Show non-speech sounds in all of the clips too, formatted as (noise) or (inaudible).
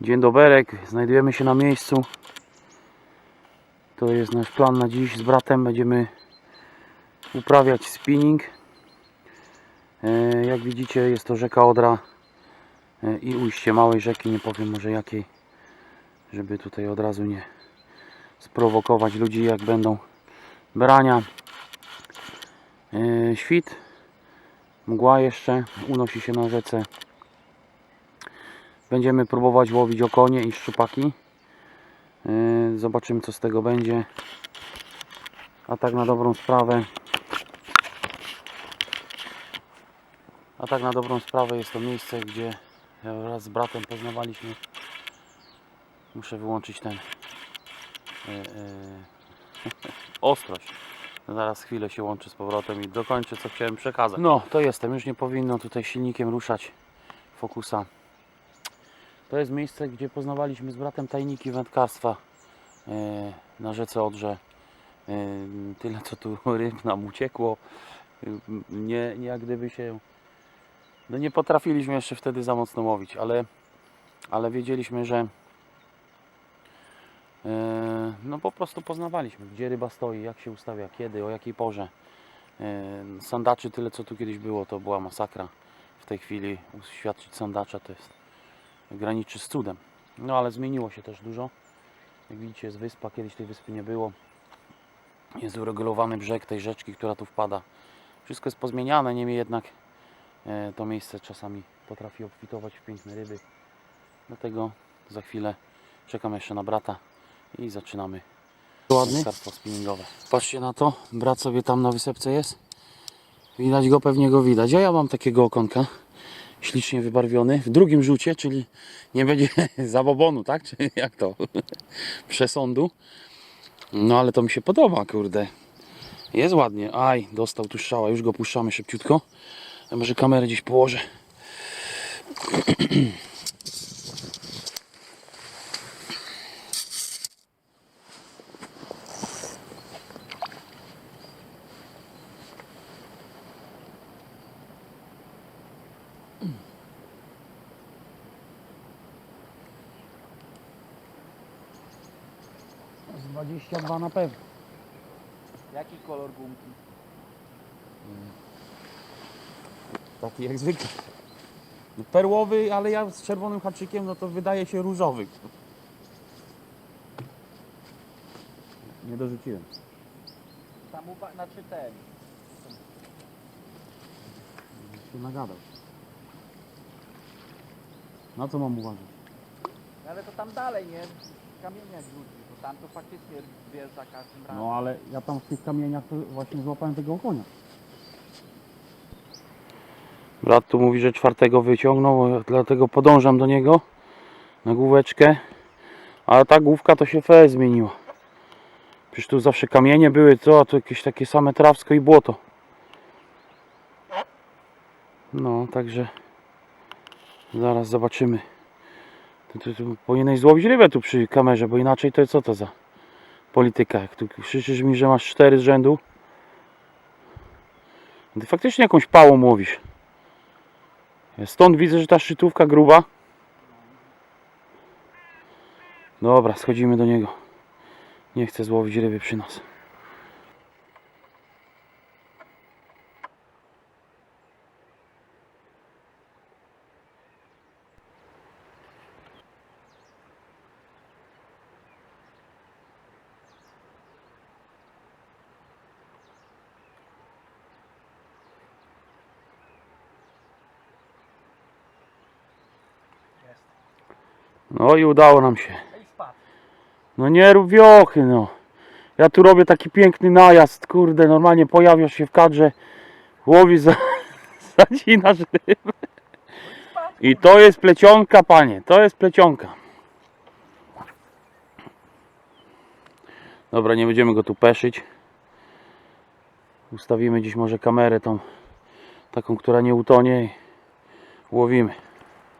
Dzień doberek, znajdujemy się na miejscu. To jest nasz plan na dziś. Z bratem będziemy uprawiać spinning. E, Jak widzicie jest to rzeka Odra e, i ujście małej rzeki, nie powiem może jakiej, żeby tutaj od razu nie sprowokować ludzi jak będą brania. E, Świt, mgła jeszcze, unosi się na rzece. Będziemy próbować łowić okonie i szczupaki. Yy, Zobaczymy co z tego będzie. A tak na dobrą sprawę. A tak na dobrą sprawę jest to miejsce, gdzie wraz z bratem poznawaliśmy. Muszę wyłączyć ten yy, yy, (laughs) ostrość. Zaraz chwilę się łączę z powrotem i dokończę co chciałem przekazać. No, to jestem. Już nie powinno tutaj silnikiem ruszać fokusa. To jest miejsce, gdzie poznawaliśmy z bratem tajniki wędkarstwa e, na rzece Odrze. E, Tyle co tu (laughs) ryb nam uciekło. Nie, jak gdyby się. No nie potrafiliśmy jeszcze wtedy za mocno łowić, ale, ale wiedzieliśmy, że e, no po prostu poznawaliśmy, gdzie ryba stoi, jak się ustawia, kiedy, o jakiej porze. Sandaczy tyle co tu kiedyś było, to była masakra. W tej chwili uświadczyć sandacza to jest graniczy z cudem. No ale zmieniło się też dużo. Jak widzicie jest wyspa, kiedyś tej wyspy nie było. Jest uregulowany brzeg tej rzeczki, która tu wpada. Wszystko jest pozmieniane, niemniej jednak e, to miejsce czasami potrafi obfitować w piękne ryby. Dlatego za chwilę czekam jeszcze na brata i zaczynamy Ładny? karstwo spinningowe. Patrzcie na to, brat sobie tam na wysepce jest. Widać go, pewnie go widać. A ja mam takiego okonka ślicznie wybarwiony w drugim rzucie, czyli nie będzie (laughs) zabobonu, tak? Czy jak to? (laughs) Przesądu. No ale to mi się podoba, kurde. Jest ładnie. Aj, dostał tu strzała. Już go puszczamy szybciutko. Może kamerę gdzieś położę. (clears throat) Z 22 na pewno. Jaki kolor gumki? Taki jak zwykle. No, Perłowy, ale ja z czerwonym haczykiem, no to wydaje się różowy. Nie dorzuciłem. Tam uwa- znaczy ten. Się nagadał. Na co mam uważać? No ale to tam dalej, nie? Rzuci, bo tam to faktycznie wiesz za każdym razem. No ale ja tam w tych kamieniach to właśnie złapałem tego okonia. Brat tu mówi, że czwartego wyciągnął, dlatego podążam do niego na główeczkę. Ale ta główka to się fe zmieniła. Przecież tu zawsze kamienie były, co? A tu jakieś takie same trawsko i błoto. No, także zaraz zobaczymy. Tu, tu powinieneś złowić rybę tu przy kamerze, bo inaczej to co to za polityka? Jak tu krzyczysz mi, że masz cztery z rzędu, ty faktycznie jakąś pałą łowisz. Stąd widzę, że ta szczytówka gruba. Dobra, schodzimy do niego. Nie chcę złowić ryby przy nas. No i udało nam się. No nie rób wiochy, no. Ja tu robię taki piękny najazd, kurde, normalnie pojawiasz się w kadrze, łowisz, za, (laughs) zacinasz rybę. I to jest plecionka, panie, to jest plecionka. Dobra, nie będziemy go tu peszyć. Ustawimy dziś może kamerę tą, taką, która nie utonie i łowimy.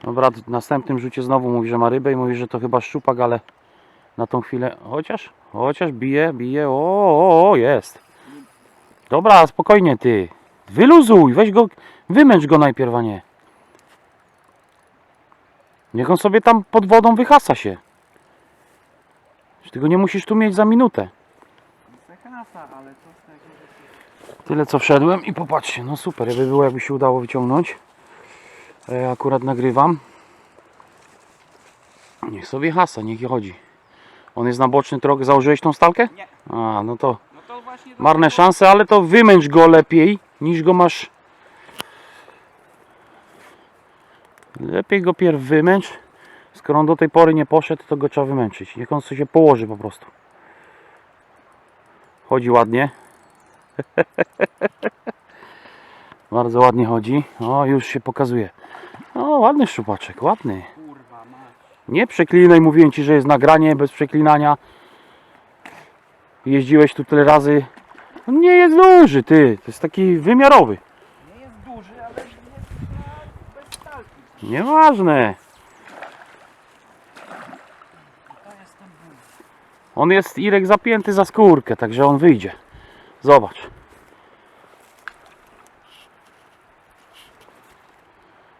No brat w następnym rzucie znowu mówi, że ma rybę i mówi, że to chyba szczupak, ale na tą chwilę, chociaż, chociaż bije, bije, o, o, o, jest. Dobra, spokojnie ty, wyluzuj, weź go, wymęcz go najpierw, a nie. Niech on sobie tam pod wodą wyhasa się. Ty go nie musisz tu mieć za minutę. Tego, Tyle co wszedłem i popatrzcie, no super, jakby było jakby się udało wyciągnąć. Ja akurat nagrywam. Niech sobie hasa, niech i chodzi. On jest na boczny trok, założyłeś tą stalkę? Nie. A, no to No to marne szanse, ale to wymęcz go lepiej niż go masz. Lepiej go pierw wymęcz. Skoro on do tej pory nie poszedł, to go trzeba wymęczyć. Niech on sobie się położy po prostu. Chodzi ładnie. (laughs) Bardzo ładnie chodzi. O, już się pokazuje. O, ładny szczupaczek, ładny. Nie przeklinaj, mówiłem ci, że jest nagranie bez przeklinania. Jeździłeś tu tyle razy. On nie jest duży, ty. To jest taki wymiarowy. Nie jest duży, ale jest bez stalki. Nieważne. To jest ten ból. On jest Irek zapięty za skórkę, także on wyjdzie. Zobacz.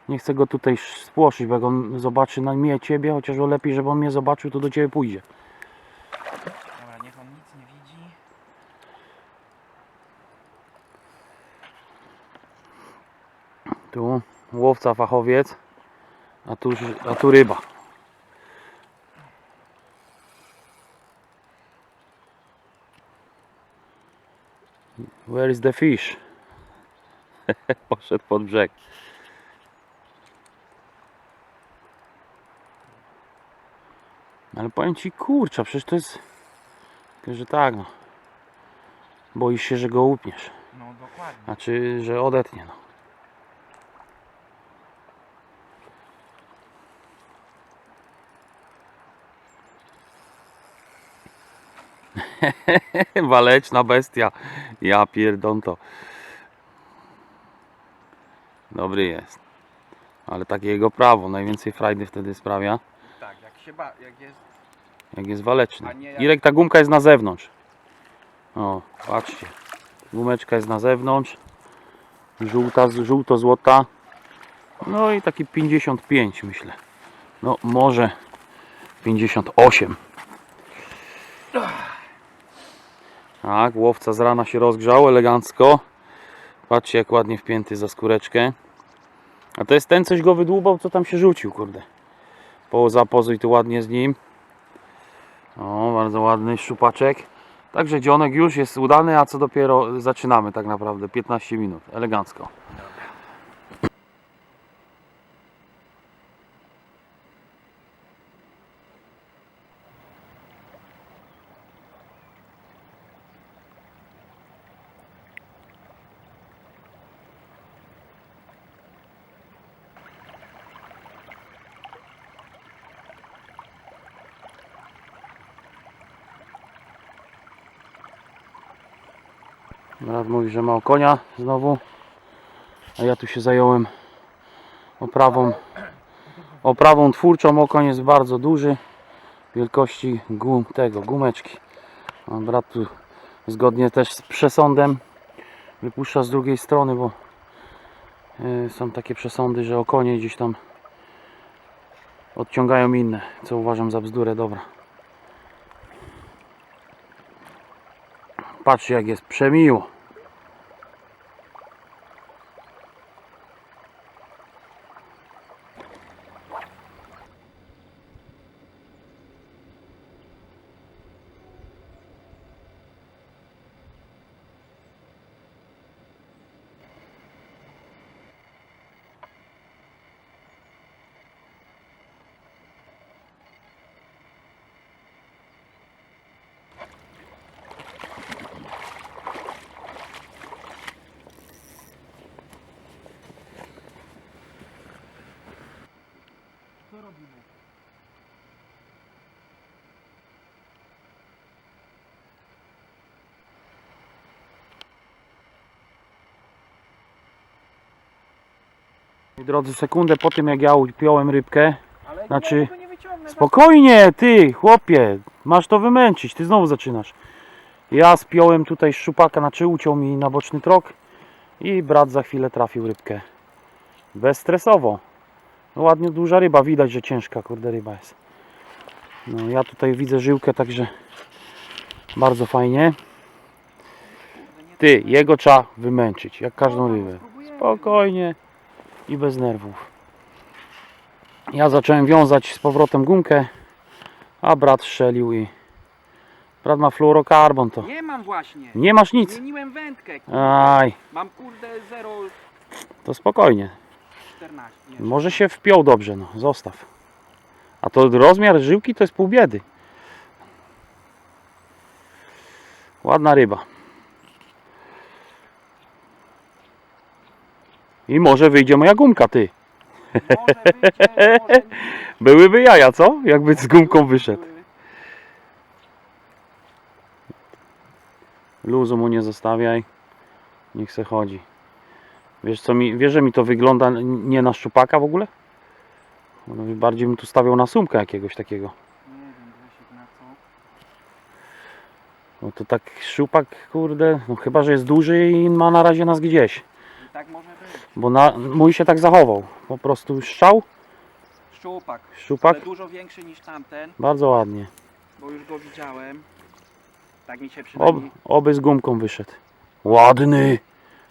Nie chcę go tutaj spłoszyć, bo jak on zobaczy na mnie ciebie, chociaż o lepiej, żeby on mnie zobaczył, to do ciebie pójdzie. Dobra, niech on nic nie widzi. Tu łowca, fachowiec, a tu, a tu ryba. Where is the fish? (laughs) Poszedł pod brzeg. Ale powiem ci, kurczę, przecież to jest... Że tak, no. Boisz się, że go łupniesz. No dokładnie. Znaczy, że odetnie, no. (laughs) Waleczna bestia. Ja pierdolę to. Dobry jest. Ale takie jego prawo. Najwięcej frajdy wtedy sprawia, się ba... jak jest... jak jest waleczny. A nie jak- Irek, ta gumka jest na zewnątrz. O, patrzcie. Gumeczka jest na zewnątrz. Żółta, żółto-złota. No i taki 55 myślę. No może 58. Tak, łowca z rana się rozgrzał elegancko. Patrzcie jak ładnie wpięty za skóreczkę. A to jest ten coś go wydłubał, co tam się rzucił, kurde. Po zapozuj tu ładnie z nim. O, bardzo ładny szczupaczek. Także dzionek już jest udany, a co dopiero zaczynamy tak naprawdę. 15 minut. Elegancko. Brat mówi, że ma konia znowu. A ja tu się zająłem oprawą, oprawą twórczą. Okoń jest bardzo duży. Wielkości gum, tego, gumeczki. A brat tu zgodnie też z przesądem wypuszcza z drugiej strony, bo y, są takie przesądy, że okonie gdzieś tam odciągają inne, co uważam za bzdurę. Dobra. Patrzcie jak jest przemiło. Drodzy, sekundę po tym jak ja upiąłem rybkę, Ale Znaczy. Spokojnie, ty, chłopie, masz to wymęczyć, ty znowu zaczynasz. Ja spiąłem tutaj szczupaka, znaczy uciął mi na boczny trok i brat za chwilę trafił rybkę. Bezstresowo. No ładnie duża ryba, widać, że ciężka kurde ryba jest. No ja tutaj widzę żyłkę, także bardzo fajnie. Ty, jego trzeba wymęczyć, jak każdą rybę. Spokojnie i bez nerwów. Ja zacząłem wiązać z powrotem gumkę, a brat strzelił i brat ma fluorokarbon to. Nie mam właśnie. Nie masz nic. Zmieniłem wędkę. kurde. Aj, Mam kurde 0,14. to spokojnie. Nie, Może się wpiął dobrze, no zostaw. A to rozmiar żyłki to jest pół biedy. Ładna ryba. I może wyjdzie moja gumka, ty. Może (laughs) wyjdzie. Byłyby jaja, co? Jakby z gumką wyszedł. Luzu mu nie zostawiaj. Niech se chodzi. Wiesz co mi, wiesz, że mi to wygląda nie na szczupaka w ogóle? No, Bardziej bym tu stawiał na sumkę jakiegoś takiego. Nie? No to tak szczupak, kurde, no chyba, że jest duży i ma na razie nas gdzieś. Tak może być. Bo na, mój się tak zachował. Po prostu strzał, Szczupak. szczupak, Ale dużo większy niż tamten, bardzo ładnie. bo już go widziałem. Tak mi się Ob, przynajmniej... oby z gumką wyszedł. Ładny!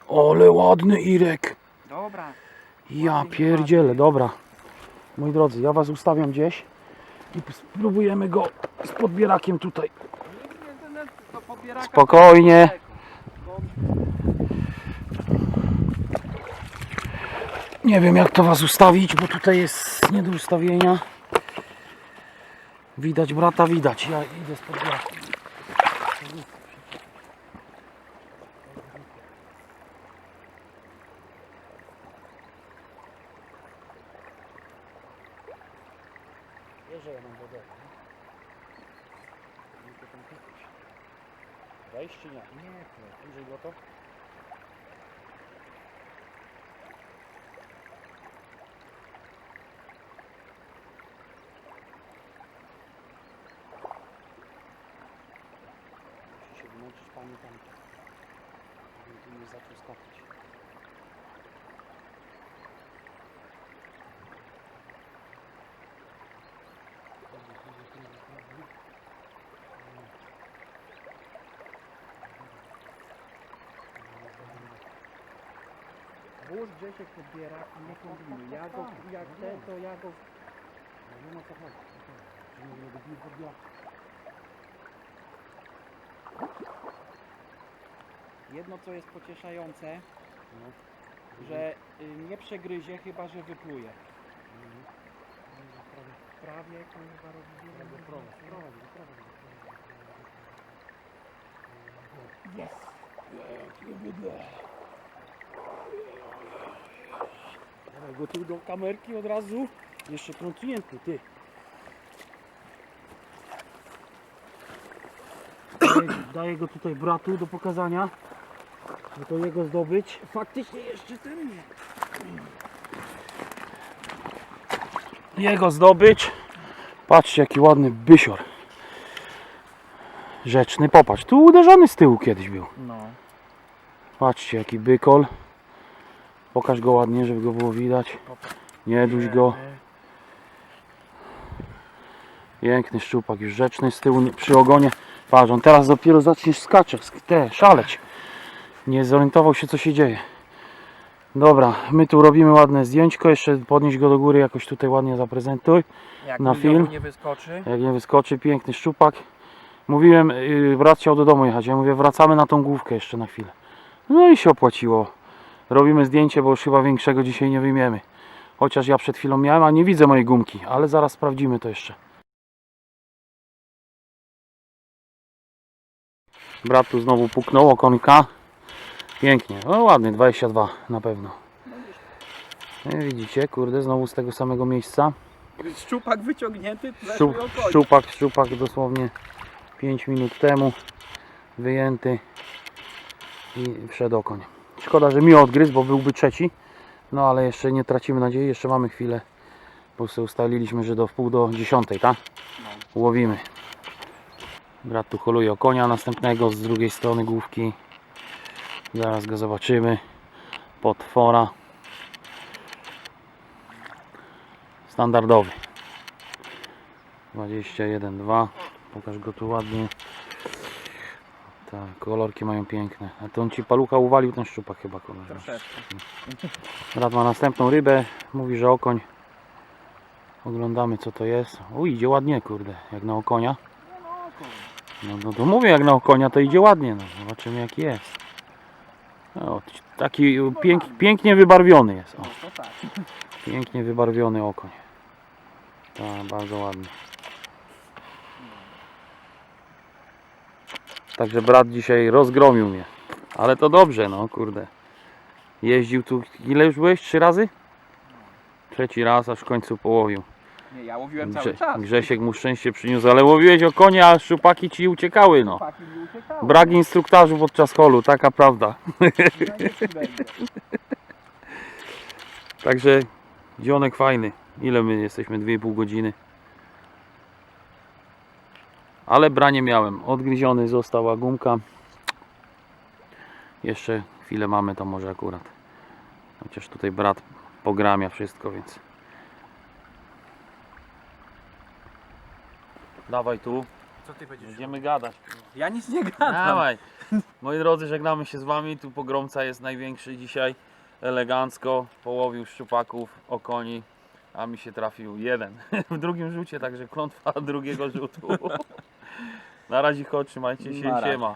Ale ładny Irek! Dobra. Ja pierdzielę, dobra. Moi drodzy, ja was ustawiam gdzieś i spróbujemy go z podbierakiem tutaj. Spokojnie. Nie wiem jak to was ustawić, bo tutaj jest nie do ustawienia. Widać brata, widać. Ja idę kupić. Wejść czy nie? Nie, bliżej go to. Się panie tam. Tu nie zaczął skakać. Włóż Grzesiek podbiera i nie kombinuj. Ja go, jak ten, to ja go... No nie ma co chodzi. Żeby nie dobił podbiorcy. Jedno co jest pocieszające, No. że y, nie przegryzie, chyba że wypluje. Prawie kurwa robi Jest! Dawaj go tu do kamerki od razu. Jeszcze trącnięty, ty. Daję, daję go tutaj bratu do pokazania. To jego zdobyć. Faktycznie jeszcze ten nie. Jego zdobyć. Patrzcie jaki ładny bysior. Rzeczny, popatrz. Tu uderzony z tyłu kiedyś był. No. Patrzcie jaki bykol. Pokaż go ładnie, żeby go było widać. Nie duś go. Piękny szczupak, już rzeczny z tyłu przy ogonie. Patrz, on teraz dopiero zacznie skaczeć, sk- te, szaleć. Nie zorientował się co się dzieje. Dobra, my tu robimy ładne zdjęćko, jeszcze podnieść go do góry, jakoś tutaj ładnie zaprezentuj. Jak Na film? nie wyskoczy. Jak nie wyskoczy, piękny szczupak. Mówiłem, yy, brat chciał do domu jechać, ja mówię wracamy na tą główkę jeszcze na chwilę. No i się opłaciło. Robimy zdjęcie, bo już chyba większego dzisiaj nie wyjmiemy. Chociaż ja przed chwilą miałem, a nie widzę mojej gumki, ale zaraz sprawdzimy to jeszcze. Brat tu znowu puknął okonka. Pięknie, o ładny, 22 na pewno. No i widzicie, kurde, znowu z tego samego miejsca. Szczupak wyciągnięty, Szczup, szczupak, szczupak dosłownie 5 minut temu wyjęty i przed okoń. Szkoda, że mi odgryzł, bo byłby trzeci. No ale jeszcze nie tracimy nadziei, jeszcze mamy chwilę. Bo sobie ustaliliśmy, że do wpół do dziesiątej, tak? Łowimy. Brat tu holuje o konia następnego z drugiej strony główki. Zaraz go zobaczymy. Potwora. Standardowy. 21, 2. Pokaż go tu ładnie. Tak, kolorki mają piękne. A to on ci palucha uwalił ten szczupak chyba kolor. Brat ma następną rybę. Mówi, że okoń. Oglądamy co to jest. O, idzie ładnie, kurde, jak na okonia. No, no to mówię, jak na okonia to idzie ładnie. No. Zobaczymy jaki jest. No, taki pięk, pięknie wybarwiony jest. O, No tak. pięknie wybarwiony okoń. Tak, bardzo ładny. Także brat dzisiaj rozgromił mnie. Ale to dobrze, no kurde. Jeździł tu, ile już byłeś? Trzy razy? Trzeci raz, aż w końcu połowił. Nie, ja łowiłem cały Grze, czas. Grzesiek mu szczęście przyniósł, ale łowiłeś o konia, a szczupaki ci uciekały, no. Chłopaki mi uciekały. Brak instruktażu podczas holu, taka prawda. Zajęci (laughs) będzie. Także dzionek fajny. Ile my jesteśmy? 2,5 godziny. Ale branie miałem. Odgryziony została gumka. Jeszcze chwilę mamy, to może akurat. Chociaż tutaj brat pogramia wszystko, więc. Dawaj tu. Co ty będziesz? Będziemy gadać. Ja nic nie gadam. Dawaj. Moi drodzy, żegnamy się z wami. Tu pogromca jest największy dzisiaj. Elegancko połowił szczupaków, okoni, a mi się trafił jeden (laughs) w drugim rzucie, także klątwa drugiego rzutu. (laughs) Na razie chodź, trzymajcie się, Na razie. siema.